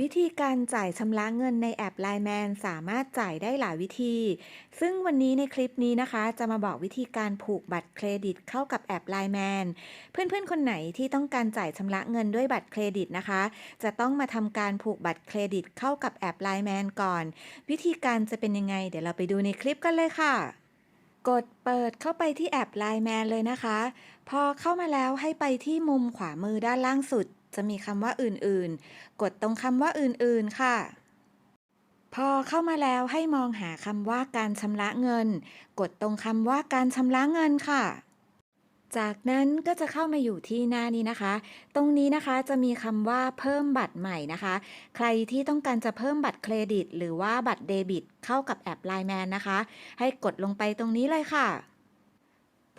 วิธีการจ่ายชำระเงินในแอป Line Man สามารถจ่ายได้หลายวิธี ซึ่งวันนี้ในคลิปนี้นะคะ จะมาบอกวิธีการผูกบัตรเครดิตเข้ากับแอป Line Man เพื่อนๆ คนไหนที่ต้องการจ่ายชำระเงินด้วยบัตรเครดิตนะคะ จะต้องมาทำการผูกบัตรเครดิตเข้ากับแอป Line Man ก่อน วิธีการจะเป็นยังไง เดี๋ยวเราไปดูในคลิปกันเลยค่ะกดเปิดเข้าไปที่แอป Line Man เลยนะคะ พอเข้ามาแล้วให้ไปที่มุมขวามือด้านล่างสุด จะมีคำว่าอื่นๆ กดตรงคำว่าอื่นๆ ค่ะ พอเข้ามาแล้วให้มองหาคำว่าการชำระเงิน กดตรงคำว่าการชำระเงินค่ะ จากนั้นก็จะเข้ามาอยู่ที่หน้านี้นะคะ ตรงนี้นะคะจะมีคำว่าเพิ่มบัตรใหม่นะคะ ใครที่ต้องการจะเพิ่มบัตรเครดิต หรือว่าบัตรเดบิต เข้ากับแอป Line Man นะคะ ให้กดลงไปตรงนี้เลยค่ะ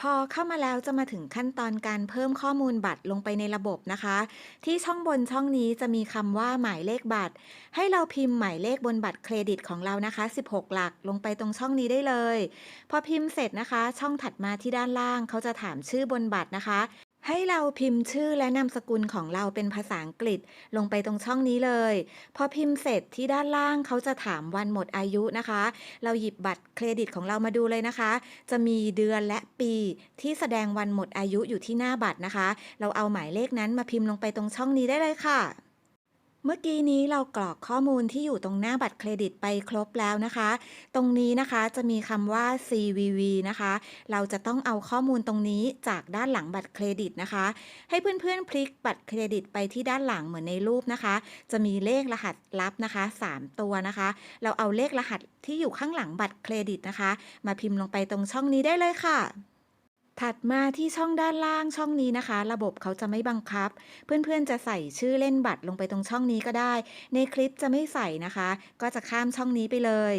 พอเข้ามาแล้วจะมาถึงขั้นตอนการเพิ่มข้อมูลบัตรลงไปในระบบนะคะ ที่ช่องบนช่องนี้จะมีคำว่าหมายเลขบัตร ให้เราพิมพ์หมายเลขบนบัตรเครดิตของเรานะคะ 16 หลักลงไปตรงช่องนี้ได้เลย พอพิมพ์เสร็จนะคะ ช่องถัดมาที่ด้านล่างเขาจะถามชื่อบนบัตรนะคะ ให้เราพิมพ์ชื่อและนามสกุลของเราเป็นภาษาอังกฤษลงไปตรงช่องนี้เลย พอพิมพ์เสร็จที่ด้านล่างเขาจะถามวันหมดอายุนะคะ เราหยิบบัตรเครดิตของเรามาดูเลยนะคะ จะมีเดือนและปีที่แสดงวันหมดอายุอยู่ที่หน้าบัตรนะคะ เราเอาหมายเลขนั้นมาพิมพ์ลงไปตรงช่องนี้ได้เลยค่ะ เมื่อกี้นี้เรากรอกข้อมูลที่อยู่ตรงหน้าบัตรเครดิตไปครบแล้วนะคะ ตรงนี้นะคะจะมีคำว่า CVV นะคะ เราจะต้องเอาข้อมูลตรงนี้จากด้านหลังบัตรเครดิตนะคะ ให้เพื่อนๆพลิกบัตรเครดิตไปที่ด้านหลังเหมือนในรูปนะคะ จะมีเลขรหัสลับนะคะ 3 ตัวนะคะ เราเอาเลขรหัสที่อยู่ข้างหลังบัตรเครดิตนะคะ มาพิมพ์ลงไปตรงช่องนี้ได้เลยค่ะ ถัดมาที่ช่องด้านล่างช่องนี้นะคะ ระบบเขาจะไม่บังคับ เพื่อนๆจะใส่ชื่อเล่นบัตรลงไปตรงช่องนี้ก็ได้ ในคลิปจะไม่ใส่นะคะ ก็จะข้ามช่องนี้ไปเลย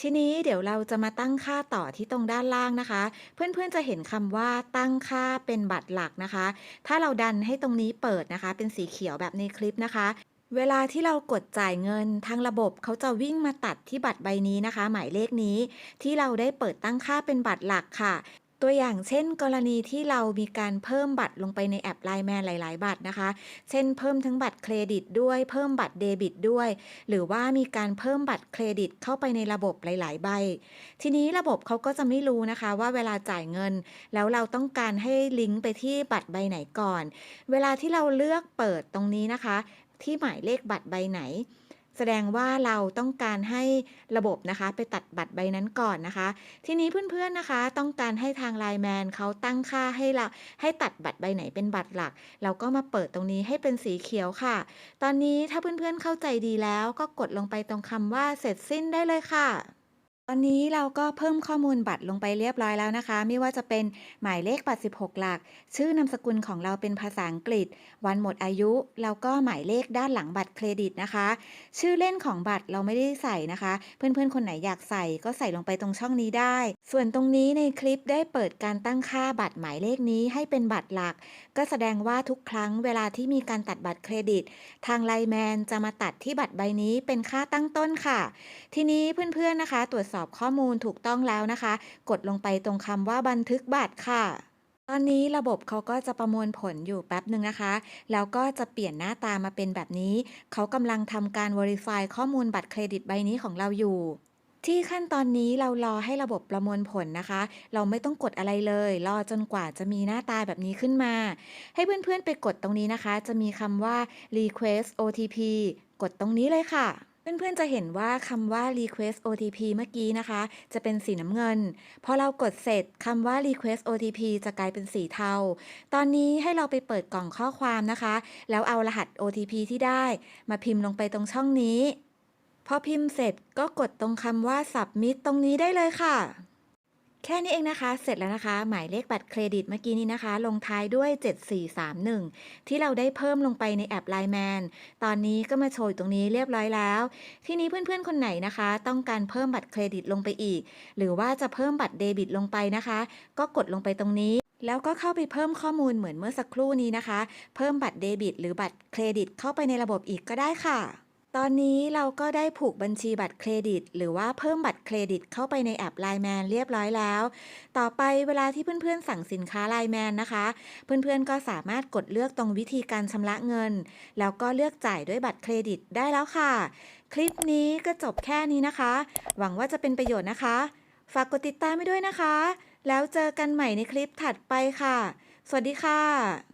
ทีนี้เดี๋ยวเราจะมาตั้งค่าต่อที่ตรงด้านล่างนะคะ เพื่อนๆจะเห็นคำว่าตั้งค่าเป็นบัตรหลักนะคะ ถ้าเราดันให้ตรงนี้เปิดนะคะ เป็นสีเขียวแบบในคลิปนะคะเวลาที่เรากดจ่ายเงินทางระบบเขาจะวิ่งมาตัดที่บัตรใบนี้นะคะ หมายเลขนี้ ที่เราได้เปิดตั้งค่าเป็นบัตรหลักค่ะ ตัวอย่างเช่น กรณีที่เรามีการเพิ่มบัตรลงไปในแอป Line Man หลาย ๆ บัตรนะคะ เช่น เพิ่มทั้งบัตรเครดิตด้วยเพิ่มบัตรเดบิตด้วย หรือว่ามีการเพิ่มบัตรเครดิตเข้าไปในระบบหลาย ๆ ใบ ทีนี้ระบบเขาก็จะไม่รู้นะคะว่าเวลาจ่ายเงิน แล้วเราต้องการให้ลิงก์ไปที่บัตรใบไหนก่อน เวลาที่เราเลือกเปิดตรงนี้นะคะ ที่หมายเลขบัตรใบไหน แสดงว่าเราต้องการให้ระบบนะคะไปตัดบัตรใบนั้นก่อนนะคะ ทีนี้เพื่อนๆนะคะ ต้องการให้ทางไลน์แมนเขาตั้งค่าให้เราให้ตัดบัตรใบไหนเป็นบัตรหลัก เราก็มาเปิดตรงนี้ให้เป็นสีเขียวค่ะ ตอนนี้ถ้าเพื่อนๆเข้าใจดีแล้วก็กดลงไปตรงคำว่าเสร็จสิ้นได้เลยค่ะ ตอนนี้เราก็เพิ่มข้อมูลบัตรลงไปเรียบร้อยแล้วนะคะ ไม่ว่าจะเป็นหมายเลขบัตร 16 หลัก ชื่อนามสกุลของเราเป็นภาษาอังกฤษ วันหมดอายุแล้วก็หมายเลขด้านหลังบัตรเครดิตนะคะ ชื่อเล่นของบัตรเราไม่ได้ใส่นะคะ เพื่อนๆ คนไหนอยากใส่ก็ใส่ลงไปตรงช่องนี้ได้ ส่วนตรงนี้ในคลิปได้เปิดการตั้งค่าบัตรหมายเลขนี้ให้เป็นบัตรหลัก ก็แสดงว่าทุกครั้งเวลาที่มีการตัดบัตรเครดิต ทางไลแมนจะมาตัดที่บัตรใบนี้เป็นค่าตั้งต้นค่ะ ทีนี้เพื่อนๆนะคะ ตรวจสอบข้อมูลถูกต้องแล้วนะคะ กดลงไปตรงคำว่าบันทึกบัตรค่ะตอนนี้ระบบเขาก็จะประมวลผลอยู่แป๊บหนึ่งนะคะ แล้วก็จะเปลี่ยนหน้าตามาเป็นแบบนี้ เขากำลังทำการ Verify ข้อมูลบัตรเครดิตใบนี้ของเราอยู่ ที่ขั้นตอนนี้เรารอให้ระบบประมวลผลนะคะ เราไม่ต้องกดอะไรเลย รอจนกว่าจะมีหน้าตาแบบนี้ขึ้นมา ให้เพื่อนๆไปกดตรงนี้นะคะ จะมีคำว่า request OTP กดตรงนี้เลยค่ะเพื่อนๆ จะเห็นว่าคำว่า request OTP เมื่อกี้นะคะ จะเป็นสีน้ำเงิน พอเรากดเสร็จคำว่า request OTP จะกลายเป็นสีเทา ตอนนี้ให้เราไปเปิดกล่องข้อความนะคะ แล้วเอารหัส OTP ที่ได้ มาพิมพ์ลงไปตรงช่องนี้ พอพิมพ์เสร็จก็กดตรงคำว่า submit ตรงนี้ได้เลยค่ะ แค่นี้เองนะคะ เสร็จแล้วนะคะ หมายเลขบัตรเครดิตเมื่อกี้นี้นะคะ ลงท้ายด้วย 7431 ที่เราได้เพิ่มลงไปในแอป Line Man ตอนนี้ก็มาโชว์ตรงนี้เรียบร้อยแล้ว ทีนี้เพื่อนๆคนไหนนะคะ ต้องการเพิ่มบัตรเครดิตลงไปอีก หรือว่าจะเพิ่มบัตรเดบิตลงไปนะคะ ก็กดลงไปตรงนี้แล้วก็เข้าไปเพิ่มข้อมูลเหมือนเมื่อสักครู่นี้นะคะ เพิ่มบัตรเดบิต หรือบัตรเครดิตเข้าไปในระบบอีกก็ได้ค่ะ ตอนนี้เราก็ได้ผูกบัญชีบัตรเครดิต หรือว่าเพิ่มบัตรเครดิตเข้าไปในแอป LINE MAN เรียบร้อยแล้ว ต่อไปเวลาที่เพื่อนๆ สั่งสินค้า LINE MAN นะคะ เพื่อนๆ ก็สามารถกดเลือกตรงวิธีการชำระเงิน แล้วก็เลือกจ่ายด้วยบัตรเครดิตได้แล้วค่ะ คลิปนี้ก็จบแค่นี้นะคะ หวังว่าจะเป็นประโยชน์นะคะ ฝากกดติดตามไว้ด้วยนะคะ แล้วเจอกันใหม่ในคลิปถัดไปค่ะ สวัสดีค่ะ